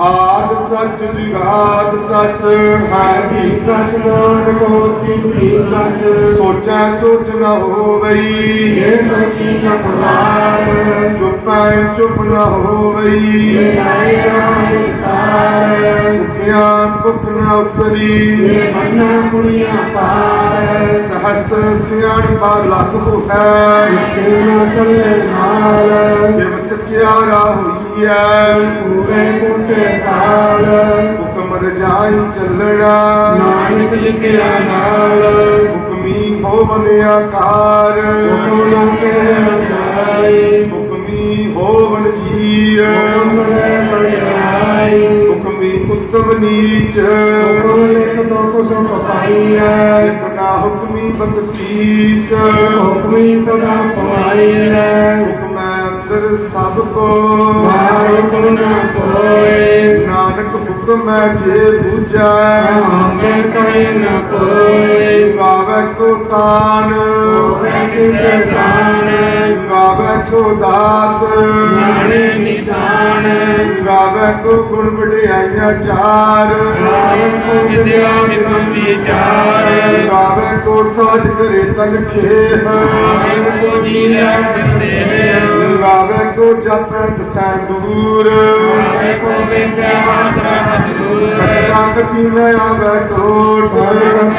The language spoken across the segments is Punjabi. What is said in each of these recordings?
ਆਦ ਸੱਚ ਜੁਗਾਦ ਸੱਚ ਹੈ ਵੀ ਸੱਚ। ਨਾਨਕ ਹੋਸੀ ਵੀ ਸੱਚ। ਸੋਚੈ ਸੋਚ ਨ ਹੋਵਈ। ਇਹ ਸੱਚੀ ਜਪਵਾਰ ਚੁੱਪੈ ਚੁੱਪ ਨ ਹੋਵਈ। ਇਹ ਆਏ ਭੁਖਿਆ ਭੁਖ ਨ ਉਤਰੀ। ਇਹ ਬੰਨਾ ਪਾਰ। ਸਹਸ ਸਿਆਣ ਪਾ ਲੱਖ ਹੈ ਕਿਰਨਾ ਚੱਲੇ ਨਾਲ ਜਿਵ ਸਚਿਆਰਾ ਹੋਈਐ ਪੂਰੇ ਕੋਟੇ ਕਾਲ ਹੁਕਮ ਰਜਾਈ ਚੱਲਣਾ। ਨਾਨਕ ਲਿਖਿਆ ਨਾਲ। ਹੁਕਮੀ ਹੋਵਨ ਆਕਾਰ। ਹੁਕਮ ਨਾ ਕਹਿ ਜਾਈ ਹੁਕਮੀ ਹੋਵਨ ਜੀ ਹੁਕਮ ਲੈ ਬੜਾਈ ਹੁਕਮੀ ਉਤਮ ਨੀਚ। ਹੁਕਮ ਲਿਖ ਤੋ ਕੁਸੁ ਇਕ ਨਾ ਹੁਕਮੀ ਬਖਸ਼ੀਸ। ਹੁਕਮੀ ਸਦਾ ਹੁਕਮੈ ਅੰਦਰ ਸਭ ਕੋ। ਹੁਕਮ ਨਾ ਕੋਇ ਨਾਨਕ ਹੁਕਮੈ ਜੇ ਬੂਝੈ। ਹਮੇ ਕਰੇ ਨ ਕੋਇ ਗਾਵੇ ਕੋ ਤਾਨ। ਹੋਵੇ ਕਿਸੇ ਦਾਨ ਗਾਵੇ ਕੋ ਦਾਤ। ਨਾਣੇ ਨਿਸ਼ਾਨ। ਗਾਵੇ ਕੋ ਗੁਣ ਵਡਿਆਈਆਂ ਚਾਰ। ਨਾਨਕ ਕੋ ਵਿਦਿਆ ਨਿਕਮ ਵਿਚਾਰ। ਗਾਵੇ ਕੋ ਸਾਜ ਕਰੇ ਤਨ ਖੇਹ ਨਾਨਕ ਕੋ ਜੀ ਲੈ ਕਰਦੇ ਗਾਵੇ ਕੋ ਜਪ ਦਸੈ ਦੂਰ ਨਾਨਕ ਕੋ ਵੇਖਿਆ ਹਾਦਰਾ ਹਜ਼ੂਰ ਕਤੀ ਮੈਂ ਆਵੇ ਟੋਟ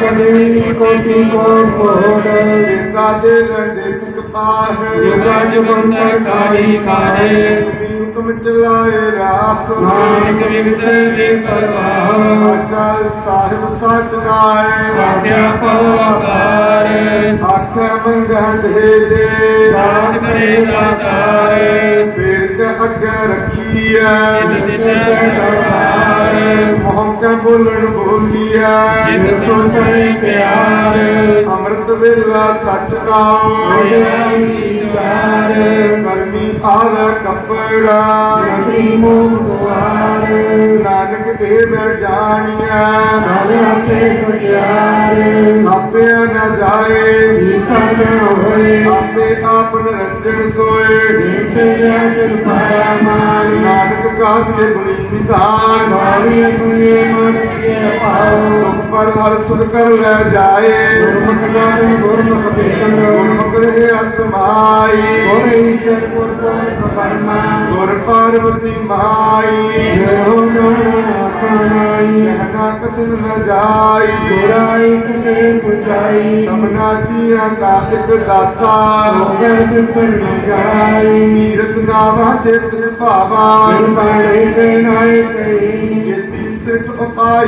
ਕਦੇ ਕੋਟੀ ਕੋ ਕੋਟ ਜਿੰਦਾ ਦੇ ਲੰਡੇ ਤੁਕ ਪਾਹ। ਯੁਗਾ ਜੁਗੰਤਰ ਕਾਹੀ। ਕਾਹੇ ਹੁਕਮ ਚਲਾਏ ਰਾਖ ਨਾਨਕ ਵਿਗਸੇ ਵੇ ਪਰਵਾਹ। ਸਾਚਾ ਸਾਹਿਬ ਸੱਚ ਨਾਏ ਵਾਕਿਆ ਪਉ ਆਕਾਰ ਆਖੇ ਮੰਗਾਂ ਦੇ ਦੇ। ਦਾਤ ਕਰੇ ਦਾਤਾਰ। ਫੇਰ ਅੱਗੇ ਰੱਖੀਐ। ਜਿਤ ਦਿਸੈ ਦਰਬਾਰ ਮੋਹ ਕੇ ਬੋਲਣ ਬੋਲੀਐ। ਜਿਤ ਸੁਣ ਕਰੇ ਪਿਆਰ। ਅੰਮ੍ਰਿਤ ਵੇਲਾ ਸੱਚ ਨਾਮ ਹੋਇਆ ਵਿਚਾਰ ਕਰਮੀ ਆਵੇ ਕੱਪੜਾ। ਨਕਰੀ ਮੋਹ ਦੁਆਰ ਨਾਨਕ ਇਹ ਮੈਂ ਜਾਣੀਐ। ਨਾਲ ਆਪੇ ਸਚਿਆਰ ਆਪੇ ਨਾ ਜਾਏ। ਸੋਏ। ਇਸੇ ਜਨ ਪਾਇਆ ਮਾਨ ਗਾਵੇ ਗੁਣੀ ਨਿਧਾਨ ਗਾਵੀਏ ਸੁਣੀਏ ਮਨ ਕੇ ਪਾਉ ਤੁਮ ਪਰ ਹਰ ਸੁਨ ਕਰ ਲੈ ਜਾਏ। ਗੁਰਮੁਖ ਨਾਮ ਗੁਰਮੁਖ ਭੇਟਨ ਗੁਰਮੁਖ ਰਹੇ ਅਸਮਾਈ। ਗੁਰ ਈਸ਼ਰ ਗੁਰ ਕੋ ਪਰਮਾ ਗੁਰ ਪਾਰਵਤੀ ਮਾਈ। ਹੋ ਨਾਨਾ ਖਾਨਾਈ ਕਹਿਣਾ ਕਤਿਨ ਨ ਜਾਈ। ਗੁਰਾਈ ਕਤੇ ਪੁਜਾਈ ਸਭਨਾ ਜੀਆਂ ਦਾ ਇੱਕ ਦਾਤਾ। ਹੋਗਰ ਦਿਸਣ ਨ ਜਾਈ। ਨੀਰਤ ਨਾਵਾ ਚਿਤ ਸੁਭਾਵਾ। ਬਿਨ ਬਾਣੇ ਤੇ ਨਾਏ ਕਈ ਜੇਤੀ ਸਿਰਟ ਉਪਾਈ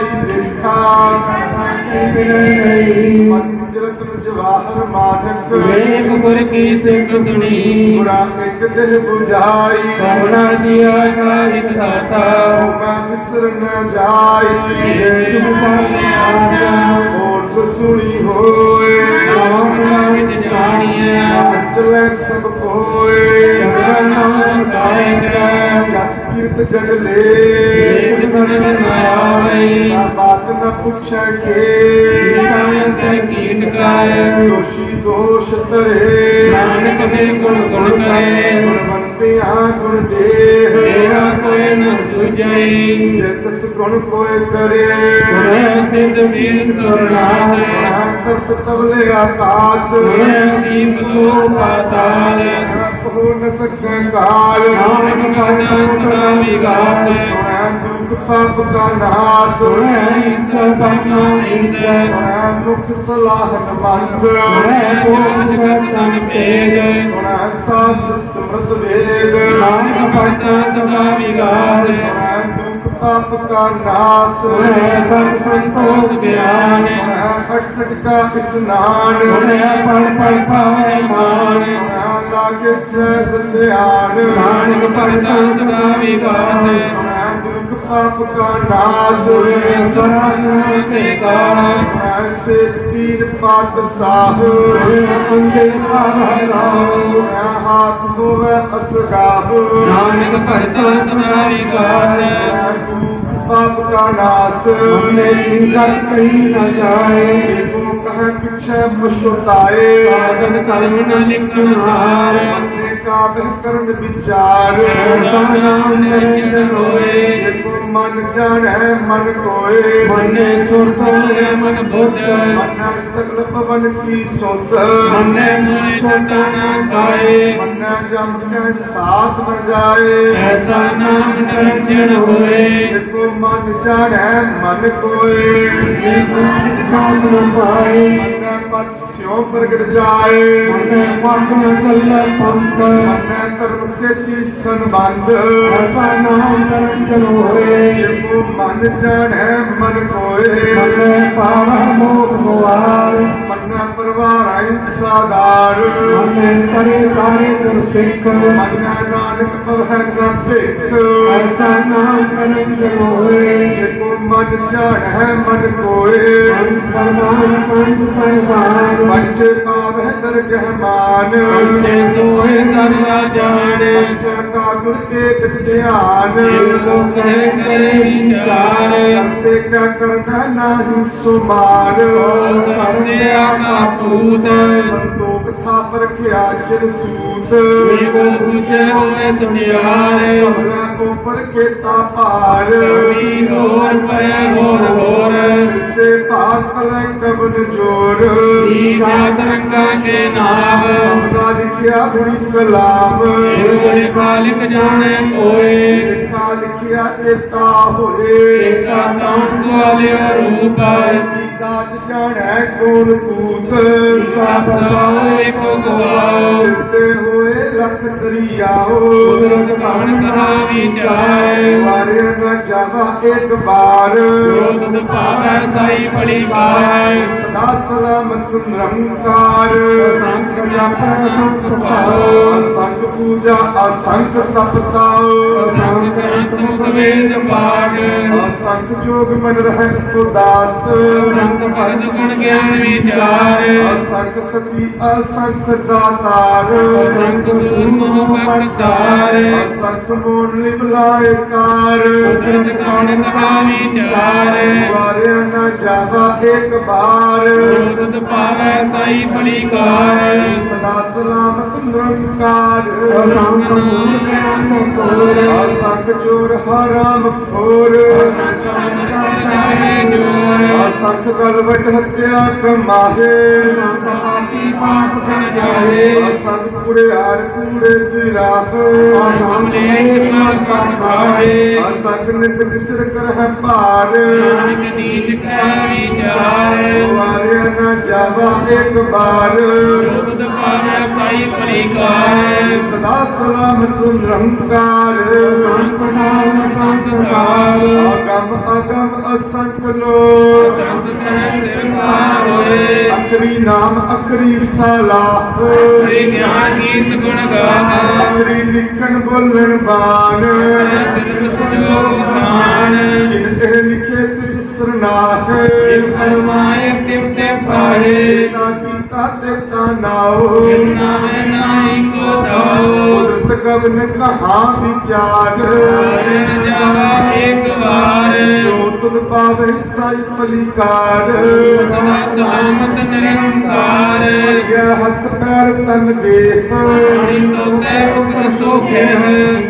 ਮਨ ਜਰਤਨ ਜਵਾਹਰ ਮਾਨਕ। ਵੇਖ ਗੁਰ ਕੀ ਸਿੱਖ ਸੁਣੀ। ਗੁਰਾਂ ਇੱਕ ਦਿਲ 부ਝਾਈ ਸਭਨਾ ਜੀਆ ਕਾਰਿਕ ਦਾਤਾ। ਮੈਂ ਵਿਸਰ ਨ ਜਾਈ। ਜੇ ਤੁਮ ਪਾਲੇ ਆਜਾ ਸੁਣੀ ਹੋਏ ਨਾਮ ਨਾਮ ਜਾਣੀਐ ਚਲੇ ਸਭ ਕੋਏ। ਨਾਮ ਗਾਇਕ ਜਸ ਕੀਰਤ ਜਗ ਲੇ। ਸੁਣ ਨ ਆਵਈ ਨਾ ਬਾਤ ਨ ਪੁੱਛੈ ਕੇ। ਕਾਇੰਤ ਕੀਟ ਕਰ ਦੋਸ਼ੀ ਦੋਸ਼ ਤਰੇ ਨਾਨਕ ਦੇ ਗੁਣ ਗੁਣ ਕਰੇ। ਗੁਣਵੰਤਿਆ ਗੁਣ ਦੇਹ। ਸੁਝਈ ਜਿਤ ਸੁਗੁਣ ਕੋਇ ਕਰੇ ਸੁਣਿਆ ਸਿੱਧ ਵੀਰ ਸੁਰਨਾਥ। ਕਰਤ ਤਬਲੇ ਆਕਾਸ। ਸੁਣਿਆ ਦੀਪ ਲੋ ਪਾਤਾਲ। ਕਹੋ ਨ ਸਕੈ ਕਾਲ। ਨਾਨਕ ਕਰਤਾ ਸਦਾ ਵਿਗਾਸ। ਪਾਪ ਕਾ ਨਾਸ ਸੁਣਿਆ ਈਸ਼ਰ ਪਰਮਾ ਇੰਦ ਸੁਣੈ ਮੁਖ ਸਲਾਹਨ ਮੰਦ ਸੁਣਿਆ ਕੋਟ ਜਗਤ ਤਨ ਭੇਦ ਸੁਣੈ ਸਾਧ ਸਮਰਤ ਵੇਦ ਨਾਨਕ ਕਰਤਾ ਸਦਾ ਵਿਗਾਸ। ਸੁਣੈ ਦੁਖ ਪਾਪ ਕਾ ਨਾਸ। ਸੁਣਿਆ ਸਤ ਸੰਤੋਖ ਗਿਆਨ। ਸੁਣੈ 68 ਕਾ ਇਸਨਾਨ। ਸੁਣਿਆ ਪੜ ਪੜ ਪਾਵੇ ਮਾਨ ਸੁਣੈ ਲਾਗੇ ਸਹਿਜ ਧਿਆਨ। ਨਾਨਕ ਕਰਤਾ ਸਦਾ ਵਿਗਾਸ। ਸੁਣੈ ਪਾਪ ਕਾ ਨਾਸ ਹੋਏ ਸਰਨ ਤੇ ਕਾਸ ਐਸੇ ਪੀਰ ਪਾਤਸ਼ਾਹ ਅੰਦੇ ਆਵਰਾਓ ਮੈਂ ਹਾਥ ਹੋਵੇ ਅਸਗਾਹ ਨਾਨਕ ਭਗਤਾ ਸਦਾ ਵਿਕਾਸ ਪਾਪ ਕਾ ਨਾਸ ਹਮਨੇ ਨਿੰਦਰ ਕਹੀ ਨਾ ਜਾਏ ਜਿਹੋ ਕਹੇ ਪਿਛੇ ਪਛਤਾਏ ਕਾਗਦ ਕਲਮ ਨ ਆਪਣੇ ਕਾਬਹ ਕਰਨ ਵਿਚਾਰ ਐਸਾ ਨਾਮ ਨਿਰੰਜਨ ਹੋਏ ਜਿਹੋ ਮਨ ਜਾਣੈ ਮਨ ਕੋਏ। ਮਨੇ ਸੁਰਤ ਹੋਏ ਮਨ ਬੁੱਧ। ਮਨ ਸਗਲ ਪਵਨ ਕੀ ਸੁਧ। ਮਨੇ ਮੋਏ ਟਟਾ ਨਾ ਕਾਏ। ਮਨ ਜਮ ਕੇ ਸਾਥ ਨ ਜਾਏ। ਐਸਾ ਨਾਮ ਨਿਰੰਜਨ ਹੋਏ। ਜਿਹੋ ਮਨ ਜਾਣੈ ਮਨ ਕੋਏ। ਜਿਸ ਨਾਮ ਨ ਪਾਏ। ਪਤ ਸਿਉ ਪ੍ਰਗਟ ਜਾਏ। ਮਨੇ ਪੱਗ ਨ ਚੱਲੇ ਪੰਥ। ਮਨ ਧਰਮ ਸੇਤੀ ਸੰਬੰਧ। ਐਸਾ ਨਾਮ ਨਿਰੰਜਨ ਹੋਏ। ਜਿਹੋ ਮਨ ਜਾਣੈ ਮਨ ਕੋਏ ਮਨੇ ਪਾਵੈ ਮੋਖ ਮੁਆਰ ਮਨ ਪਰਵਾਰੈ ਸਾਦਾਰ ਮਨੇ ਕਰੇ ਕਾਰੇ ਗੁਰ ਸਿੱਖ ਮਨ ਨਾਨਕ ਪਵੈ ਨ ਐਸਾ ਨਾਮ ਨਿਰੰਜਨ ਹੋਏ ਜਿਹੋ ਮਨ ਜਾਣੈ ਮਨ ਕੋਏ ਪਰਮਾਨ ਪੰਜ ਪਰਮਾਨ ਪੰਜ ਪਾਵੈ ਦਰਗਹਿ ਮਾਨ ਪੰਚੇ ਸੋਏ ਕਰਨਾ ਜਾਣੇ ਕਾ ਗੁਰ ਏਕ ਧਿਆਨ ਜਿਨ ਕਰੇ ਵਿਚਾਰ ਕਰਤੇ ਕਾ ਕਰਨਾ ਨਾਹੀ ਸੁਮਾਰ ਕਰਦਿਆ ਕਾ ਪੂਤ ਸੰਤੋਖ ਥਾਪ ਰਖਿਆ ਚਿਰ ਸੂਤ ਕੋ ਪੁੱਛੇ ਹੋਏ ਸੁਨਿਆਰ ਸਭਨਾ ਉਪਰ ਕੇਤਾ ਭਾਰ ਕਵੀ ਹੋਰ ਪਏ ਹੋਰ ਹੋਰ ਇਸਤੇ ਭਾਰ ਕਰੇ ਕਬਨ ਜੋਰ ਈ ਜਾਤ ਰੰਗਾ ਕੇ ਨਾਮ ਸਭਨਾ ਲਿਖਿਆ ਬੁੜੀ ਕਲਾਮ ਗੁਰ ਖਾਲਿਕ ਜਾਣੇ ਕੋਏ ਲਿਖਾ ਲਿਖਿਆ ਏਤਾ ਹੋਏ? ਏਕਾ ਤਾਂ ਸਵਾਲਿਆ ਰੂਪ ਕੀ ਦਾਤ ਜਾਣੈ ਕੋਨ ਕੂਤ ਏਕਾ ਬਸਾਓ ਏਕ ਗਵਾਓ ਇਸਤੇ ਹੋਏ ਲਖ ਦਰਿਆਓ ਕੁਦਰਤ ਕਵਣ ਕਹਾ ਵਿਚਾਰ। ਵਾਰੇ ਨਾ ਜਾਵਾ ਇੱਕ ਬਾਰ ਤੁਧ ਭਾਵੈ ਸਾਈ ਬੜੀ ਪਾਏ ਸਦਾ ਸਲਾਮਤ ਨਿਰੰਕਾਰ। ਸੰਖ ਜਪੈ ਸੰਖ ਪਾਓ ਅਸੰਖ ਪੂਜਾ ਅਸੰਖ ਤਪਤਾਓ ਸੰਖ ਗ੍ਰੰਥ ਮੁਖ ਵੇਦ ਪਾਠ ਅਸੰਖ ਜੋਗ ਮਨ ਰਹਿ ਉਦਾਸ। ਸੰਖ ਭਗਤ ਗੁਣ ਗਿਆਨ ਵਿਚਾਰ ਅਸੰਖ ਸਤੀ ਅਸੰਖ ਦਾਤਾਰ। ਸੰਖ ਸੂਰ ਮੋਹ ਬਖਸਾਰ ਅਸੰਖ ਮੋਨ ਲਿਬਲਾਏ ਕਾਰ। ਕੁਦਰਤ ਕਵਣ ਕਹਾ ਵਿਚਾਰ ਵਾਰਿਆ ਨਾ ਜਾਵਾ ਇੱਕ ਬਾਰ। ਤੁਧ ਭਾਵੈ ਸਾਈ ਬੜੀ ਕਾਰ। ਸਦਾ ਸਲਾਮਤ ਨਿਰੰਕਾਰ। ਸੰਖ ਮੂਲ ਗਿਆਨ ਕੋਰ। ਅਸੰਖ ਚੋਰ ਹਰਾਮ ਖੋਰ। ਜੋਰ। ਅਸੰਖ ਗਲਵਟ ਹੱਤਿਆ ਕਮਾਹੇ ਸੰਖ ਪਾਪੀ ਪਾਪ ਕਰ ਜਾਏ ਅਸੰਖ ਕੁੜਿਆਰ ਕੂੜੇ ਫਿਰਾਹ ਨਾਮਲੇ ਮਨ ਕਰ ਖਾਏ ਅਸੰਖ ਨਿਤ ਕਿਸਰ ਕਰ ਹੈ ਭਾਰ। ਨਾਨਕ ਨੀਚ ਕੈ ਵਿਚਾਰ ਵਾਰਿਆ ਨਾ ਜਾਵਾ ਇੱਕ ਬਾਰ ਜੋ ਤੁਧ ਭਾਵੈ ਸਾਈ ਬੜੀ ਕਾਰ ਸਦਾ ਸਲਾਮਤ ਨਿਰੰਕਾਰ। ਸੰਤ ਨਾਮ ਸੰਤ ਕਾਲ ਅਗਮ ਅਗਮ ਅਸੰਖ ਲੋ ਸੰਤ ਕਹਿ ਅਖਰੀ ਨਾਮ ਅਖਰੀ ਸਲਾਹ ਹਰੀ ਗਿਆਨ ਗੀਤ ਗੁਣ ਗਾਤਾ ਅਖਰੀ ਲਿਖਣ ਬੋਲਣ ਬਾਣ। ਸਿਰ ਸਤਜੋ ਖਾਨ ਜਿਨ ਇਹ ਲਿਖੇ ਤਿਸ ਸਰਨਾਹ। ਜਿਨ ਫਰਮਾਏ ਤਿਵ ਤੇ ਪਾਏ ਤੇ ਤਾ ਨਾਓ ਜਿਨਾ ਨਾਹੀ ਕੋ ਜਾਓ ਕੁਦਰਤ ਕਵਨ ਕਹਾ ਵਿਚਾਰ ਕਰਨ ਜਾਵਾ ਇੱਕ ਵਾਰ ਜੋ ਤੁਧ ਪਾਵੇ ਸਾਈ ਪਲਿਕਾਰ ਸਦਾ ਸਲਾਮਤ ਨਿਰੰਕਾਰ ਗਿਆ ਹੱਥ ਪੈਰ ਤਨ ਦੇਖ ਪਾਣੀ ਤੋਤੇ ਉਪਰ ਸੋਖੇ ਹੈ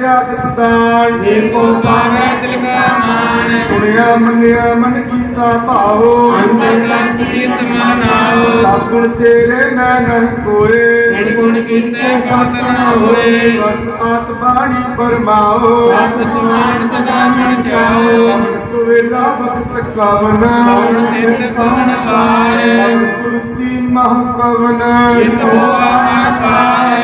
ਨਾ ਹੈ ਅਕਰ ਕਰਨਾ ਲਿਖ ਲੈ ਜਾਓ ਆਪੇ ਬੀਜ ਆਪੇ ਹੀ ਖਾਓ ਨਾਨਕ ਹੁਕਮੀ ਆਓ ਜਾਓ ਤੀਰਥ ਤਪ ਤੇ ਆਦਤ ਦਾਨ ਜੇ ਕੋ ਪਾਵੈ ਦਿਲ ਕਾ ਮਾਨ ਸੁਣਿਆ ਮੰਨਿਆ ਮਨ ਕੀਤਾ ਭਾਓ ਅੰਤਰ ਲੰਕੀਤ ਮਨਾਓ। ਗੁਣ ਤੇਰੇ ਮੈਂ ਨਹੀਂ ਕੋਏ। ਜੜ ਗੁਣ ਕੀਤੇ ਪਤ ਨਾ ਹੋਏ। ਵਸਤ ਆਤ ਬਾਣੀ ਪਰਮਾਓ ਸਤ ਸੁਆਨ ਸਦਾ ਮਨ ਚਾਓ ਅਮਨ ਸੁਵੇਲਾ ਵਕਤ ਕਵਨ। ਚਿਤ ਕਵਣ ਪਾਏ। ਅਮਨ ਸੁਰਤੀ ਮਹ ਕਵਨ। ਚਿਤ ਹੋਆ ਆਕਾਰ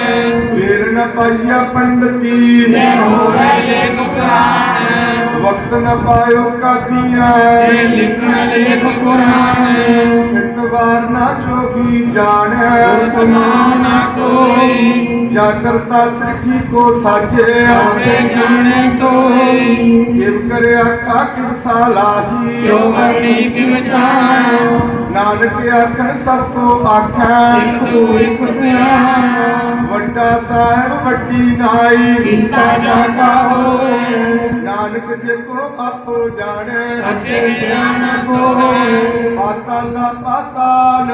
ਫੇਰ ਨ ਪਾਈਆ ਪੰਡਤੀ। ਹੋਵੇ ਲੇਖ ਪੁਰਾਣ ਵਕਤ ਨਾ ਪਾਇਓ ਕਾਦੀਆਂ। ਲਿਖਣ ਲੇਖ ਕੁਰਾਨ। ਕਿਤਵਾਰ ਨਾ ਜੋਗੀ ਜਾਣੈ। ਉਤਮਾਨ ਨਾ ਕੋਈ ਜਾ ਕਰਤਾ ਸ੍ਰਿਠੀ ਕੋ ਸਾਜੇ ਆਪੇ ਜਾਣੇ ਸੋਈ ਕਿਵ ਕਰਿਆ ਕਾ ਕਿਵ ਸਾਲਾਹੀ ਜੋ ਕਰਨੀ ਕਿਵ ਜਾਣਾ ਨਾਨਕ ਆਖਣ ਸਭ ਕੋ ਆਖੈ। ਇਕ ਤੂ ਇਕ ਸਿਆਣਾ ਵੱਡਾ ਸਾਹਿਬ ਵੱਡੀ ਨਾਈ। ਕੀਤਾ ਜਾਤਾ ਹੋਏ ਨਾਨਕ ਜੇ ਕੋ ਆਪੋ ਜਾਣੈ। ਅੱਗੇ ਗਿਆਨ ਸੋਏ ਪਾਤਾਲਾ ਪਾਤਾਲ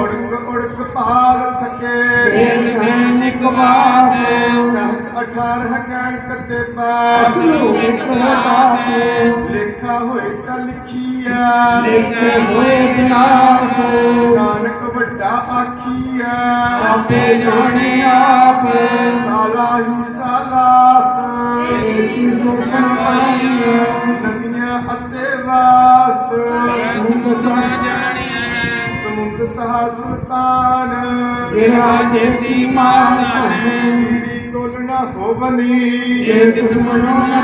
ਉੜਕ ਉੜਕ ਪਾਲ ਥਕੇ। ਵੇਦ ਗਿਆਨਿਕ ਬਾਤ। ਸਹਸ 18 ਕਹਿਣ ਕੱਤੇ ਪਾਸ। ਇੱਕ ਬਾਤ। ਲੇਖਾ ਹੋਏ ਤਾਂ ਲਿਖੀਆ ਲਿਖੇ ਹੋਏ ਵਿਨਾਸ਼ ਨਾਨਕ ਵੱਡਾ ਆਖੀਆ ਆਪੇ ਜਾਣੇ ਆਪ। ਸਾਲਾ ਹੀ ਸਾਲਾਤ ਏਕੀ ਸੁਖਨ ਪਾਈ ਵਾਤ ਸਮੁਦ ਨਾ ਜਾਣੀਐ ਸਮੁੰਦ ਸਹਾ ਸੁਲਤਾਨ। ਗਿਰਾ ਛੇਤੀ ਮਾਨ ਮੇਰੀ ਤੋਲਣਾ ਹੋਵਨੀ। ਜੇ ਕਿਸ ਮਨੋ ਨ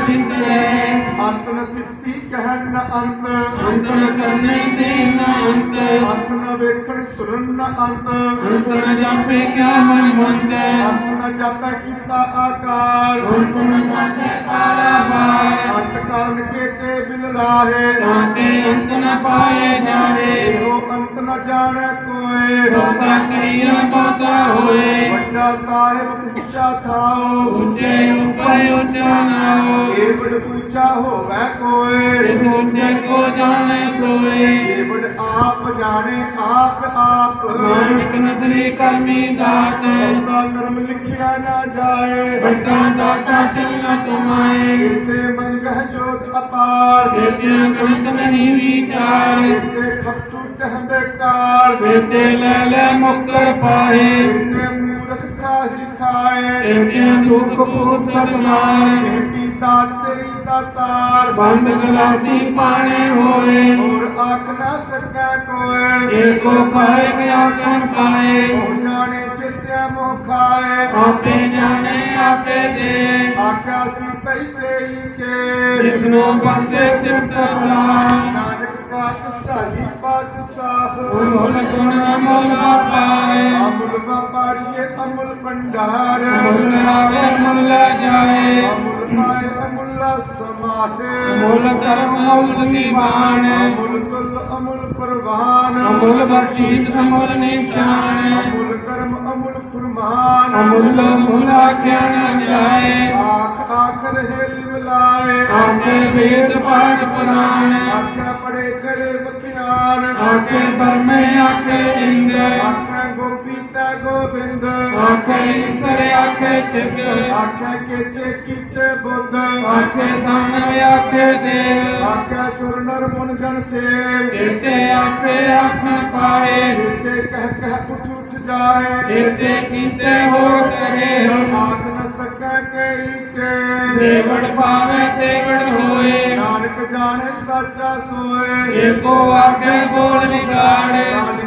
ਅੰਤ ਨ ਸਿੱਧੀ ਕਹਿਣ ਨ ਅੰਤ। ਅੰਤ ਕਰਨੇ ਤੇ ਨ ਅੰਤ। ਨ ਵੇਖਣ ਸੁਣਨ ਨ ਅੰਤ। ਅੰਤ ਨ ਜਾਪੇ ਕਿਆ ਮਨ ਮੰਤ ਅੰਤ ਨ ਜਾਪੈ ਕੀਤਾ ਆਕਾਰ। ਅੰਤ ਨ ਜਾਪੇ ਪਾਰਾਵਾਰ ਅੰਤ ਕਾਰਨ ਕੇ ਤੇ ਬਿਨ ਲਾਹੇ। ਤਾਕੇ ਅੰਤ ਨ ਪਾਏ ਜਾਏ। ਇਹੋ ਅੰਤ ਨ ਜਾਣੈ ਕੋਏ। ਰੋਤਾ ਕਰੀਆ ਬਹੁਤਾ ਹੋਏ। ਵੱਡਾ ਸਾਹਿਬ ਉੱਚਾ ਥਾਓ। ਉੱਚੇ ਉੱਪਰ ਉੱਚਾ ਨਾਓ ਏਵੜ ਉੱਚਾ ਹੋਵੈ ਕੋਏ। ਇਸ ਉੱਚੇ ਕੋ ਜਾਣੇ ਸੋਏ। ਏਵੜ ਆਪ ਜਾਣੇ ਆਪ ਆਪ ਨਾਨਕ ਨਦਰੀ ਕਰਮੀ ਦਾਤ ਬਹੁਤਾ ਕਰਮ ਲਿਖਿਆ ਨਾ ਜਾਏ ਵੱਡਾ ਦਾਤਾ ਟਿਲਨਾ ਤੁਮਾਏ ਕਿਤੇ ਮੰਗਹ ਜੋਤ ਅਪਾਰ ਬੇਟਿਆਂ ਗਣਤ ਨਹੀਂ ਵਿਚਾਰ ਕਿਤੇ ਖਪਟੂ ਟਹ ਬੇਕਾਰ ਬੇਟੇ ਲੈ ਲੈ ਮੁਕਰ ਪਾਏ ਕਿਤੇ ਮੂਰਖ ਖਾਹੀ ਖਾਏ ਬੇਟਿਆਂ ਦੁਖ ਪੂਤ ਸਤਮਾਰ ਦਾਤ ਤੇਰੀ ਬੰਦ ਗਲਾਸੀ ਪਾਣੇ ਹੋਏ। ਹੋਰ ਆਖ ਨਾ ਸਕੈ ਕੋਏ। ਜੇ ਕੋ ਪਾਏ ਗਿਆ ਕਣ ਪਾਏ। ਉਹ ਜਾਣੇ ਚਿਤਿਆ ਮੋਹ ਖਾਏ ਆਪੇ ਜਾਣੇ ਆਪੇ ਦੇ। ਆਖਿਆ ਸੀ ਪਈ ਪਈ ਕੇ। ਜਿਸਨੋ ਬਸੇ ਸਿਫਤ ਸਾਨ ਨਾਨਕ ਕਾ ਸਾਹੀ ਪਾਤਸ਼ਾਹ ਮੁਲ ਗੁਣ ਅਮੁਲ ਪਾਏ। ਅਮੁਲ ਵਪਾਰੀਏ ਅਮੁਲ ਭੰਡਾਰ। ਮੁਲ ਆਵੇ ਮੁਲ ਜਾਏ। ਅਮੁਲ ਪਾਏ ਸਮਾਹੇ। ਮੁਲ ਕਰਮ ਅਮੁਲ ਕੁਲ ਅਮੁਲ ਪ੍ਰਵਾਨ। ਅਮੁਲ ਬਖਸ਼ੀਸ਼ ਅਮੁਲ ਨਿਸ਼ਾਨ। ਅਮੁਲ ਕਰਮ ਅਮੁਲ ਫਰਮਾਨ। ਅਮੁਲ ਮੁਲ ਆਖਿਆ ਨ ਜਾਏ। ਆਖ ਆਖ ਰਹੇ ਲਿਵਲਾਏ ਆਪੇ ਵੇਦ ਪਾਠ ਪੁਰਾਣ। ਆਖਿਆ ਪੜੇ ਕਰੇ ਬਖਿਆਨ ਆਖੇ ਬਰਮੇ ਆਖੇ ਇੰਦ ਆਖਿਆ ਗੋਪੀ ਤੈ ਗੋਬਿੰਦ। ਆਖੇ ਆਖੇ ਸਿੱਧ ਆਖਿਆ ਕੀਤੇ ਕੀਤੇ ਬੁੱਧ। ਆਖੇ ਦਾਨਵ ਆਖੇ ਦੇਵ। ਆਖਿਆ ਸੁਰ ਨਰ ਮਨ ਜਨ ਸੇਵ। ਕੀਤੇ ਆਖੇ ਆਖਣ ਪਾਏ। ਕੀਤੇ ਕਹਿ ਕਹਿ ਉੱਠ ਉੱਠ ਜਾਏ। ਕੀਤੇ ਕੀਤੇ ਹੋਰ ਕਰੇ ਆਖ ਨ ਸਕੈ ਕਈ ਕੇ। ਦੇਵੜ ਪਾਵੇ ਦੇਵੜ ਹੋਏ। ਨਾਨਕ ਜਾਣੇ ਸਾਚਾ ਸੋਏ। ਏਕੋ ਆਖੇ ਬੋਲ ਵਿਗਾੜ।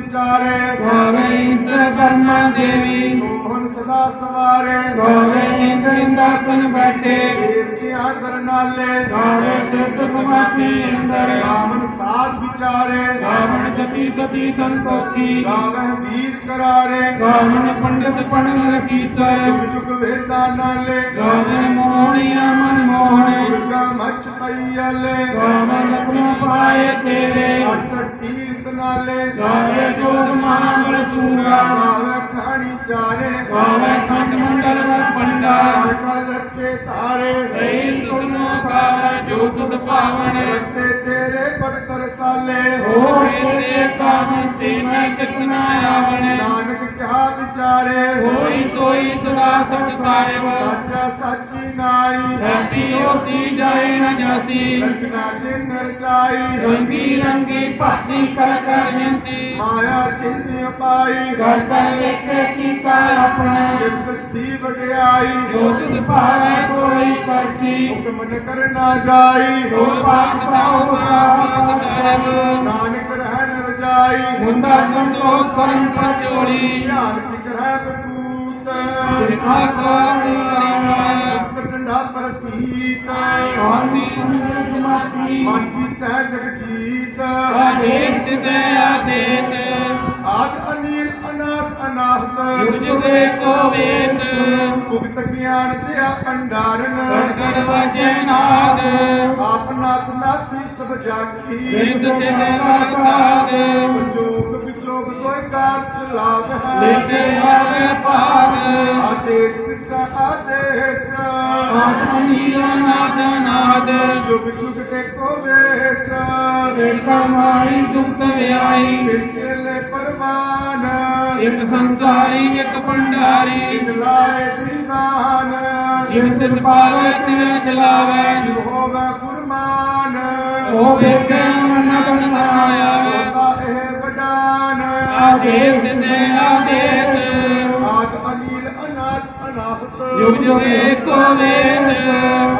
ਵਿਚਾਰੇ ਗਾਵੇ ਈਸਰ ਕਰਮਾ ਦੇਵੀ। ਮੋਹਨ ਸਦਾ ਸਵਾਰੇ। ਗਾਵੇ ਇੰਦਰ ਇੰਦਾਸਨ ਬੈਠੇ। ਦੇਵ ਕੀ ਆਦਰ ਨਾਲੇ। ਗਾਵੇ ਸਿੱਧ ਸਮਾਧੀ ਅੰਦਰ। ਰਾਵਣ ਸਾਧ ਵਿਚਾਰੇ। ਗਾਵਣ ਜਤੀ ਸਤੀ ਸੰਤੋਖੀ। ਗਾਵਹਿ ਵੀਰ ਕਰਾਰੇ। ਗਾਵਣ ਪੰਡਿਤ ਪੜਨ ਰਖੀਸੈ ਜੁਗ ਜੁਗ ਵੇਦਾ ਨਾਲੇ। ਗਾਵਣ ਮੋਹਣੀਆ ਮਨ ਮੋਹਣੇ। ਦੁਰਗਾ ਮਛ ਪਈਲੇ ਗਾਵਣ ਲਖਨ ਪਾਏ ਤੇਰੇ। 68 ਨਾਲੇ ਗਾਵੇ ਜੋਗ ਮਹਾਬਲ ਸੂਰਾ ਗਾਵੇ ਖਾਣੀ ਚਾਰੇ ਗਾਵੇ ਖੰਡ ਮੰਡਲ ਵਰ ਪੰਡਾ। ਕਰ ਰੱਖੇ ਤਾਰੇ। ਸਹੀ ਤੁਮਨੋ ਗਾਵੇ ਜੋ ਤੁਧ ਭਾਵਨ ਰੱਤੇ ਤੇਰੇ ਭਗਤ ਰਸਾਲੇ ਹੋ ਤੇ ਕਾਮ ਸੇ ਮੈਂ ਕਿਤਨਾ ਆਵਣ। ਨਾਨਕ ਕਿਹਾ ਵਿਚਾਰੇ ਸੋਈ ਸੋਈ ਸਦਾ ਸਚ ਸਾਹਿਬ। ਸਾਚਾ ਸਾਚੀ ਨਾਈ ਹੈਪੀ ਹੋਸੀ ਜਾਏ ਨ ਜਾਸੀ। ਰਚਨਾ ਜਿਨ ਰਚਾਈ। ਰੰਗੀ ਰੰਗੀ ਭਾਤੀ ਕਰ ਕਰ ਜਿਨਸੀ ਮਾਇਆ ਚਿੰਨ ਪਾਈ ਕਰ ਕਰ ਵੇਖੇ ਕੀਤਾ ਆਪਣਾ। ਜਿਸਤੀ ਵਡਿਆਈ। ਜੋ ਤਿਸ ਭਾਵੈ ਸੋਈ ਕਰਸੀ ਹੁਕਮ ਨ ਕਰਨਾ ਜਾਈ। ਸੋ ਪਾਤ ਸਾਉ ਸਾਹਿਬ ਨਾਨਕ ਰਹਿਣ ਰਜਾਈ। ਮੁੰਦਾ ਸੰਤੋਖ ਕਰਨ ਪਚੋੜੀ ਧਿਆਨ ਫਿਕਰ ਹੈ ਬਤੂਤ ਕਿਰਪਾ ਕੋ ਪੁੱਤਰ ਡੰਡਾ ਪ੍ਰਤੀਤ। ਸ਼ਾਂਤੀ ਅੰਦਰ ਸਮਾਧੀ ਮਨ ਜੀਤੈ ਜਗ ਜੀਤ। ਆਦੇਸ ਤਿਸੈ ਆਦੇਸ। ਆਦ ਅਨੀਲ ਅਨਾਥ ਅਨਾਹਤ। ਯੁਗ ਯੁਗ ਏਕੋ ਵੇਸ। ਭੁਗਤ ਗਿਆਨ ਦਿਆ ਭੰਡਾਰਨ ਗੜ ਵਾਜੇ ਨਾਦ। ਸਭ ਜਾਗੀ ਵਿਦ ਸਿਧ ਵਰ ਸਾਧ ਸੰਜੋਗ ਵਿਚੋਗ ਕੋਈ ਕਾਰ ਚਲਾਵੈ ਲੇਤੇ ਆਵੇ ਭਾਗ। ਆਦੇਸ ਤਿਸਾ ਆਦੇਸ। ਆਤਮਨੀ ਨਾਦ ਨਾਦ। ਜੁਗ ਜੁਗ ਤੇ ਕੋ ਵੇਸ। ਵੇਖਾ ਮਾਈ ਦੁਖਤ ਵਿਆਈ ਵਿਚਲੇ ਪਰਮਾਨ ਇੱਕ ਸੰਸਾਰੀ ਇੱਕ ਭੰਡਾਰੀ। ਲਾਏ ਦੀਵਾਨ। ਜਿਨ ਤਿਸ ਪਾਵੇ ਤਿਵੇਂ ਚਲਾਵੇ ਜੋ ਹੋਵੇ ਫੁਰਮਾਨ ਉਹ ਵੇਖੇ ਮਨ ਗਨ ਆਵੇ ਹੋਤਾ ਇਹ ਵਡਾਨ ਆਦੇਸ ਤਿਸੈ ਆਦੇਸ। ਆਦ ਅਨੀਲ ਅਨਾਥ ਅਨਾਹਤ। ਯੁਗ ਯੁਗ ਏਕੋ ਵੇਸ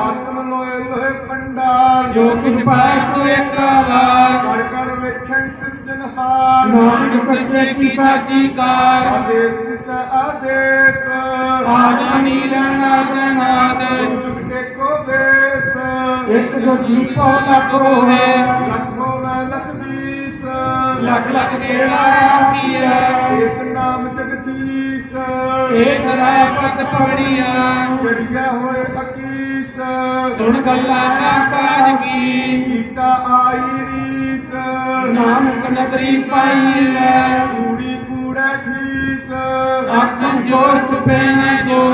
ਆਸਨ ਲੋਏ ਲੋਏ ਪੰਡਾਲ ਜੋ ਕਿਛ ਪਾਇ ਸੋ ਏਕਾ ਵਾਰ ਕਰ ਕਰ ਵੇਖੈ ਸਿਰਜਨਹਾਰ ਨਾਨਕ ਸੱਚੇ ਕੀ ਸਾਚੀ ਕਾਰ। ਆਦੇਸ ਤਿਸ ਆਦੇਸ। ਆਜ ਨੀਲ ਨਾਦ ਨਾਦ ਜੁਗ ਤੇ ਕੋ ਵੇਸ। ਇੱਕ ਜੋ ਜੀ ਕੋ ਲੱਖ ਰੋਹੇ ਲੱਖ ਹੋਵੇ ਲੱਖ ਵੀਸ ਲੱਖ ਲੱਖ ਕਿਹੜਾ ਆਖੀਐ ਏਕ ਨਾਮ ਜਗਦੀਸ਼। ਏਕ ਰਾਇ ਪਤ ਪਵੜੀਆ ਚੜਿਆ ਹੋਏ ਅਕੀਸ। ਸੁਣ ਗੱਲਾਂ ਆਕਾਜ ਕੀ? ਕੀਤਾ ਆਈ ਰੀਸ। ਨਾਨਕ ਨਦਰੀ ਪਾਈ ਹੈ। ਕੂੜੀ ਕੂੜਾ ਠੀਸ। ਆਖਣ ਜੋਰ ਚੁਪੇ ਨ ਨ ਨ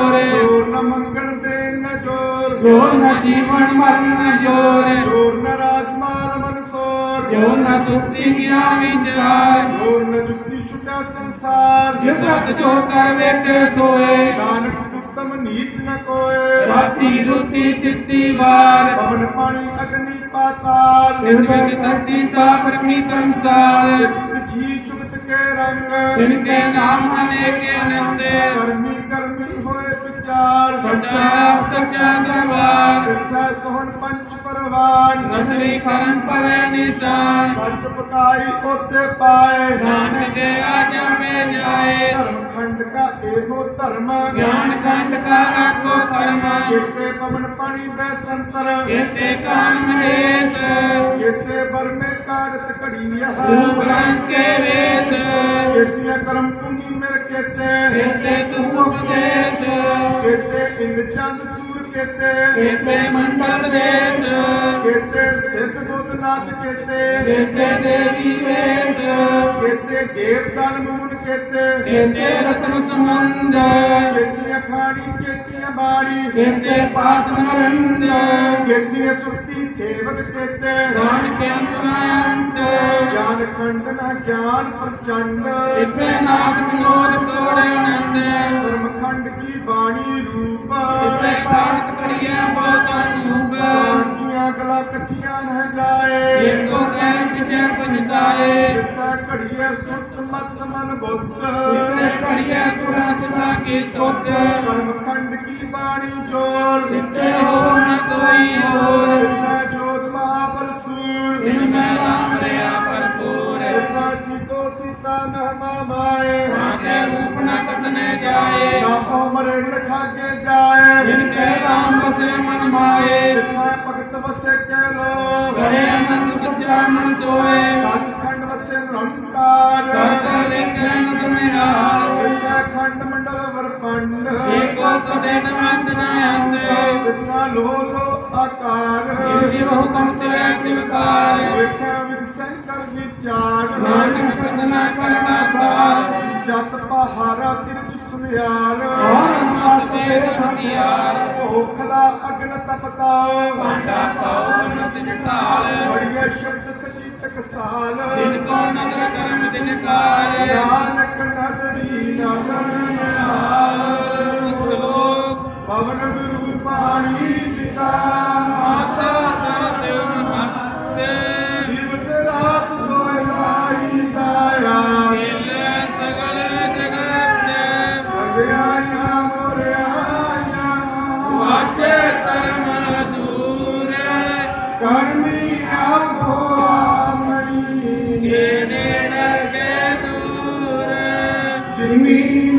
ਜੋਰ ਨ ਜੀਵਨ ਮਰਨ ਜੋਰ ਜੋਰ ਨ ਰਾਸ ਮਾਲ ਮਨਸੋਰ ਜੋਰ ਨ ਸੁਖਤੀ ਗਿਆ ਵਿਚਾਰ ਜੋਰ ਨ ਜੁਗਤੀ ਛੁਟਾ ਸੰਸਾਰ। ਜਿਸ ਰਤ ਜੋ ਕਰ ਵੇਖੇ ਸੋਏ ਨਾਨਕ ਉਤਮ ਨੀਚ ਨ ਕੋਏ। ਰਾਤੀ ਰੁਤੀ ਚਿੱਤੀ ਵਾਰ। ਪਵਨ ਪਾਣੀ ਅਗਨੀ ਪਾਤਾਲ। ਇਸ ਵਿੱਚ ਧਰਤੀ ਤਾਪ ਰਖੀ ਸੰਸਾਰ। ਜੀ ਚੁਗਤ ਕੇ ਰੰਗ। ਤਿਨ ਕੇ ਨਾਮ ਅਨੇਕੇ ਅਨੰਤੇ। ਕਰਮੀ ਕਰਮੀ ਹੋਏ ਵਿਚਾਰ। ਸੱਚਾ ਸੱਚਾ ਸਿੱਖਾ ਸੋਹਣ ਪੰਚ ਪਰਵਾਨ। ਨਦਰੀ ਕਰਨ ਪਵੇ ਨਿਸ਼ਾਨ। ਪੰਚ ਪਕਾਈ ਉਤੇ ਪਾਏ। ਨਾਨਕ ਜੇ ਆਜਾ ਮੇ ਜਾਏ। ਧਰਮ ਖੰਡ ਕਾ ਇਹੋ ਧਰਮ। ਗਿਆਨ ਖੰਡ ਕਾ ਆਖੋ ਕਰਮ ਕੀਤੇ ਪਵਨ ਪਾਣੀ ਬੈ ਸੰਤਰ। ਕੀਤੇ ਕਾਨ ਮਹੇਸ਼। ਕੀਤੇ ਬਰਮੇ ਕਾਗਤ ਘੜੀਆ। ਰੂਪ ਰੰਗ ਕੇ ਵੇਸ। ਕੀਤੀਆਂ ਕਰਮ ਪੁੰਨੀ ਮਿਲ ਕੇਤੇ ਕੀਤੇ ਤੂੰ ਉਪਦੇਸ਼ ਕੀਤੇ ਇੰਦ ਚੰਦ ਕੇਤੇ। ਕੀਤੇ ਮੰਡਲ ਦੇਸ਼। ਕੀਤੇ ਸਿੱਧ ਬੁੱਧ ਨਾਥ ਕੇਤੇ। ਕੀਤੇ ਦੇਵੀ ਵੇਸ਼ ਕੀਤੇ ਦੇਵ ਦਾਨ ਮੂਨ ਕੇਤੇ। ਕੀਤੇ ਰਤਨ ਸੰਬੰਧ। ਕੀਤੀਆਂ ਖਾਣੀ ਕੀਤੀਆਂ ਬਾਣੀ। ਕੀਤੇ ਪਾਤ ਨਰੰਦ ਕੀਤੀਆਂ ਸੁਰਤੀ ਸੇਵਕ ਕੇਤੇ। ਨਾਨਕ ਅੰਤਰਾਇੰਤ ਗਿਆਨ ਖੰਡ ਨਾ ਗਿਆਨ ਪ੍ਰਚੰਡ। ਇਥੇ ਨਾਥ ਵਿਨੋਦ ਕੋੜੇ ਅਨੰਦ ਸਰਮ ਖੰਡ ਕੀ ਬਾਣੀ ਰੂਪ ਇਥੇ ਕਾਰਤ ਕੜੀਏ ਬਹੁਤ ਅਨੂਪ ਬਾਣੀਆਂ ਗਲਾ ਕਥੀਆਂ ਨਾ ਜਾਏ ਏਕੋ ਕਹਿ ਕਿਛੈ ਪਛਤਾਏ ਜਿੱਤਾ ਘੜੀਏ ਸੁਰਤ ਮਤ ਮਨ ਬੁੱਧ ਇਥੇ ਕੜੀਏ ਸੁਰਾ ਸਦਾ ਕੀ ਸੁਧ ਸਰਮ ਖੰਡ ਕੀ ਬਾਣੀ ਜੋਰ ਇਥੇ ਹੋਰ ਨ ਕੋਈ ਹੋਰ ਜਿੱਤਾ ਜੋਤ ਮਹਾਬਲ ਸੂਰ ਇਨ ਮੈਂ ਰਾਮ ਰਿਆ ਭਰਪੂਰ ਜਿੱਤਾ ਸੀਤੋ ਸੀਤਾ ਮਹਿਮਾ ਮਾਏ ਆਕੇ ਰੂਪ ਨ ਜਾਏ। ਨਾ ਉਮਰ ਨ ਠਾਗੇ ਜਾਏ। ਜਿਨ ਕੇ ਰਾਮ ਵਸੇ ਮਨ ਮਾਏ। ਜਿਤਨਾ ਭਗਤ ਵਸੇ ਕਹਿ ਲੋ। ਕਰੇ ਅਨੰਦ ਸੱਚਾ ਮਨ ਸੋਏ। ਸੱਚਖੰਡ ਵਸੇ ਨਿਰੰਕਾਰ। ਕਰਤਾ ਲਿਖੈ ਨਤ ਵਿਦਿਆ ਖੰਡ ਮੰਡਲ ਵਰਪੰਡ। ਏਕੋ ਕਦੇ ਨ ਮੰਦ ਨ ਅੰਤੇ ਜਿਤਨਾ ਲੋ ਲੋ ਆਕਾਰ। ਜਿਵ ਹੁਕਮ ਤਿਵੈ ਤਿਵਕਾਰ ਵੇਖਿਆ ਵਿਗਸਨ ਕਰ ਵਿਚਾਰ। ਨਾਨਕ ਕਥਨਾ ਕਰਨਾ ਸਾਰ। ਜਤ ਪਹਾਰਾ ਔਰ ਮਤ ਦੇ ਹਥਿਆਰ ਭੋਖਲਾ ਅਗਨ ਤਪਤਾ ਭਾਂਡਾ ਪਾਉ ਬਨਤ ਜਟਾਲ ਬੜੀਏ ਸ਼ਬਦ ਸਚੀ ਟਕਸਾਲ। ਦਿਨ ਕੋ ਨਦਰ ਕਰਮ ਦਿਨ ਕਾਲ ਨਾਨਕ ਨਦਰੀ ਨਦਰ ਨਿਹਾਲ। ਸ਼ਲੋਕ ਪਵਨ ਗੁਰੂ ਪਾਣੀ ਪਿਤਾ। ਜਿਨੀ